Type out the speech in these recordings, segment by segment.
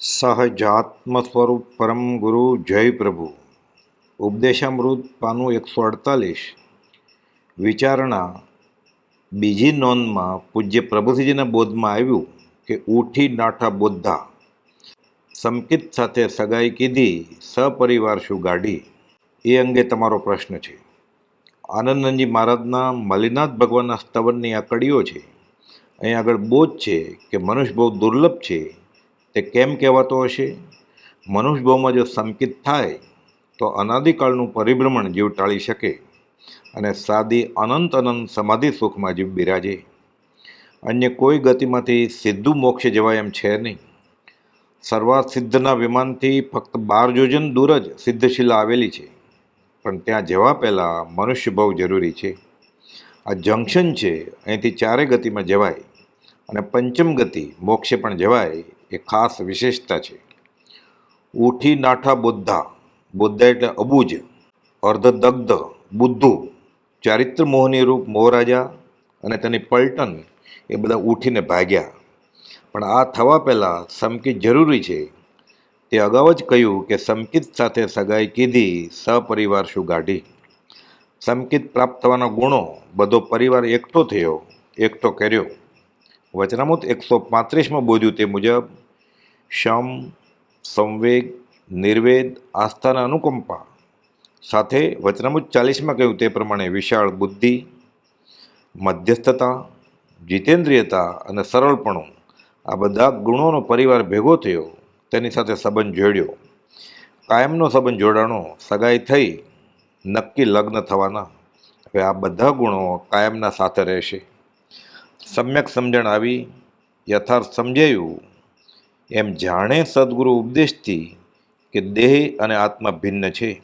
સહજાત્મ સ્વરૂપ પરમ ગુરુ જય પ્રભુ. ઉપદેશામૃત પાનું એકસો અડતાલીસ. વિચારણા. બીજી નોંધમાં પૂજ્ય પ્રભુજીના બોધમાં આવ્યું કે ઉઠી નાઠા બોદ્ધા સંકિત સાથે સગાઈ કીધી, સપરિવાર શું ગાડી એ અંગે તમારો પ્રશ્ન છે. આનંદનજી મહારાજના મલિનાથ ભગવાનના સ્તવનની આ કડીઓ છે. અહીં આગળ બોધ છે કે મનુષ્ય બહુ દુર્લભ છે. તે કેમ કહેવાતો હશે? મનુષ્ય ભાવમાં જો સંકિત થાય, તો અનાદિકાળનું પરિભ્રમણ જીવ ટાળી શકે અને સાદી અનંત અનંત સમાધિ સુખમાં જીવ બિરાજે. અન્ય કોઈ ગતિમાંથી સીધું મોક્ષ જવાય એમ છે નહીં. સર્વાત સિદ્ધના વિમાનથી ફક્ત બાર યોજન દૂર જ સિદ્ધશિલા આવેલી છે. પણ ત્યાં જવા પહેલાં મનુષ્ય ભાવ જરૂરી છે. આ જંકશન છે, અહીંથી ચારે ગતિમાં જવાય અને પંચમ ગતિ મોક્ષે પણ જવાય એ ખાસ વિશેષતા છે. ઉઠી નાઠા બુદ્ધા બુદ્ધા એટલે અબુજ, અર્ધદગ્ધ, બુદ્ધુ, ચારિત્ર મોહની રૂપ મોહરાજા અને તેની પલટન એ બધા ઉઠીને ભાગ્યા. પણ આ થવા પહેલાં સમકિત જરૂરી છે. તે અગાઉ જ કહ્યું કે સમકિત સાથે સગાઈ કીધી, સપરિવાર શું ગાઢી? સમકિત પ્રાપ્ત થવાના ગુણો બધો પરિવાર એકઠો થયો, એકઠો કર્યો. વચનામૃત એકસો પાંત્રીસમાં બોધ્યું તે મુજબ શમ સંવેગ નિર્વેદ આસ્થાના અનુકંપા સાથે વચનામૃત ચાલીસમાં કહ્યું તે પ્રમાણે વિશાળ બુદ્ધિ મધ્યસ્થતા જીતેન્દ્રિયતા અને સરળપણું આ બધા ગુણોનો પરિવાર ભેગો થયો તેની સાથે સંબંધ જોડ્યો કાયમનો સંબંધ જોડાણો સગાઈ થઈ નક્કી લગ્ન થવાના હવે આ બધા ગુણો કાયમના સાથે રહેશે. સમ્યક સમજણ આવી, યથાર્થ સમજાયું એમ જાણે સદગુરુ ઉપદેશથી કે દેહ અને આત્મા ભિન્ન છે.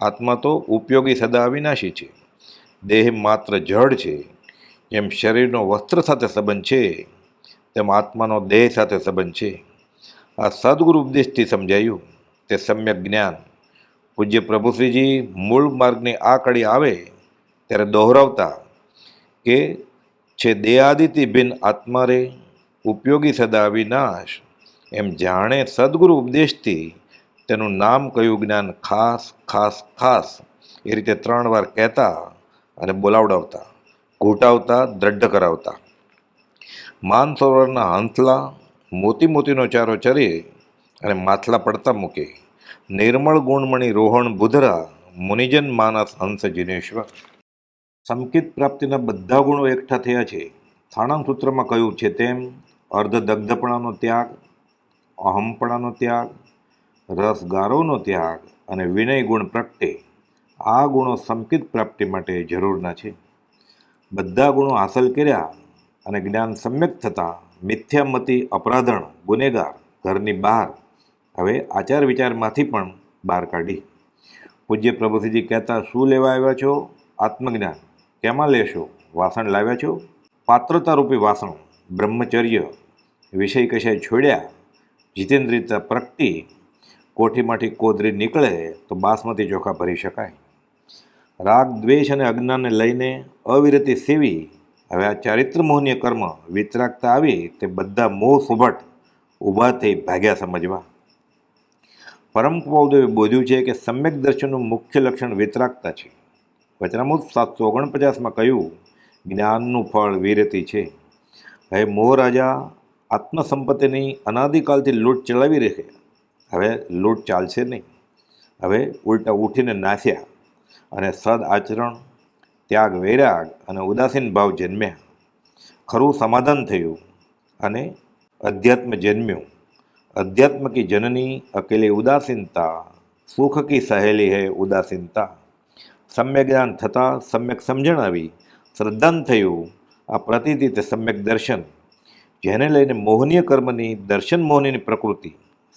આત્મા તો ઉપયોગી સદા અવિનાશી છે. દેહ માત્ર જડ છે. જેમ શરીરનો વસ્ત્ર સાથે સંબંધ છે. તેમ આત્માનો દેહ સાથે સંબંધ છે. આ સદગુરુ ઉપદેશથી સમજાયું તે સમ્યક જ્ઞાન. પૂજ્ય પ્રભુશ્રીજી મૂળ માર્ગની આ કડી આવે ત્યારે દોહરાવતા કે છે દેહાદિથી ભિન્ન આત્મા રે, ઉપયોગી સદા વિનાશ એમ જાણે સદગુરુ ઉપદેશથી તેનું નામ કયું જ્ઞાન ખાસ ખાસ ખાસ? એ રીતે ત્રણ વાર કહેતા અને બોલાવડાવતા, ઘૂંટાવતા, દ્રઢ કરાવતા. માનસરોવરના હંસલા મોતી મોતીનો ચારો ચરે અને માથલા પડતા મૂકે. નિર્મળ ગુણમણી રોહણ બુધરા મુનિજન માનસ હંસ જિનેશ્વર. સંકિત પ્રાપ્તિના બધા ગુણો એકઠા થયા છે. થાણાં સૂત્રમાં કહ્યું છે તેમ અર્ધ દગ્ધપણાનો ત્યાગ અહમપણાનો ત્યાગ, રસગારોનો ત્યાગ અને વિનય ગુણ પ્રગટે, આ ગુણો સંકિત પ્રાપ્તિ માટે જરૂરના છે. બધા ગુણો હાંસલ કર્યા અને જ્ઞાન સમ્યક થતાં મિથ્યામતી અપરાધણ ગુનેગાર ઘરની બહાર હવે આચાર વિચારમાંથી પણ બહાર કાઢી. પૂજ્ય પ્રભુસિંહજી કહેતા, શું લેવા આવ્યા છો? આત્મજ્ઞાન કેમાં લેશો? વાસણ લાવ્યા છો? પાત્રતા રૂપી વાસણ બ્રહ્મચર્ય વિષય કશાય છોડ્યા જીતેન્દ્રિયતા પ્રગટી કોઠીમાંથી કોદરી નીકળે તો બાસમતી ચોખા ભરી શકાય. રાગ, દ્વેષ અને અજ્ઞાનને લઈને અવિરતિ સેવી, હવે આ ચારિત્ર મોહનીય કર્મ વિતરાગતા આવી તે બધા મોહ સુભટ ઊભા થઈ ભાગ્યા સમજવા. પરમ કુમાવદેવે બોધ્યું છે કે સમ્યક દર્શનનું મુખ્ય લક્ષણ વિતરાગતા છે. વચનામૃત સાતસો ઓગણપચાસમાં કહ્યું, જ્ઞાનનું ફળ વિરતી છે. હવે મોહ રાજા આત્મસંપત્તિની અનાદિકાલથી લૂંટ ચલાવી રહી. હવે લૂંટ ચાલશે નહીં. હવે ઉલટા ઉઠીને નાસ્યા અને સદ આચરણ, ત્યાગ, વૈરાગ અને ઉદાસીન ભાવ જન્મ્યા. ખરું સમાધાન થયું અને અધ્યાત્મ જન્મ્યું. અધ્યાત્મ કી જનની અકેલી ઉદાસીનતા સુખ કી સહેલી હૈ ઉદાસીનતા. સમ્યક જ્ઞાન થતાં સમ્યક સમજણ આવી. શ્રદ્ધાન થયું. આ પ્રતિથી તે સમ્યક દર્શન. જેને લઈને મોહનીય કર્મની, દર્શન મોહનીની પ્રકૃતિ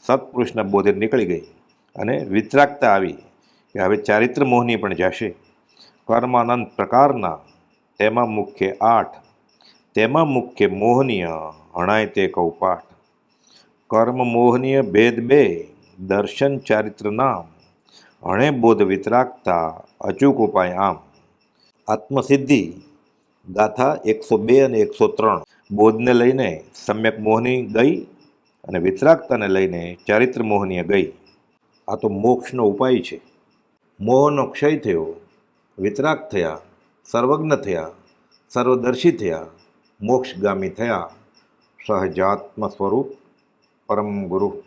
સત્પુરુષના બોધે નીકળી ગઈ અને વિતરાગતા આવી કે હવે ચારિત્ર મોહની પણ જશે. કર્માનંદ પ્રકારના, તેમાં મુખ્ય આઠ, તેમાં મુખ્ય મોહનીય હણાય તે કૌપાઠ કર્મ મોહનીય ભેદ બે, દર્શન ચારિત્ર નામ હણે બોધ વિતરાગતા, અચૂક ઉપાય આમ. આત્મસિદ્ધિ, ગાથા એકસો બે અને એકસો ત્રણ. બોધને લઈને સમ્યક મોહની ગઈ અને વિતરાગતાને લઈને ચારિત્ર મોહનીય ગઈ. આ તો મોક્ષનો ઉપાય છે. મોહનો ક્ષય થયો, વિતરાગ થયા, સર્વજ્ઞ થયા, સર્વદર્શી થયા, મોક્ષગામી થયા. સહજાત્મ સ્વરૂપ પરમ ગુરુ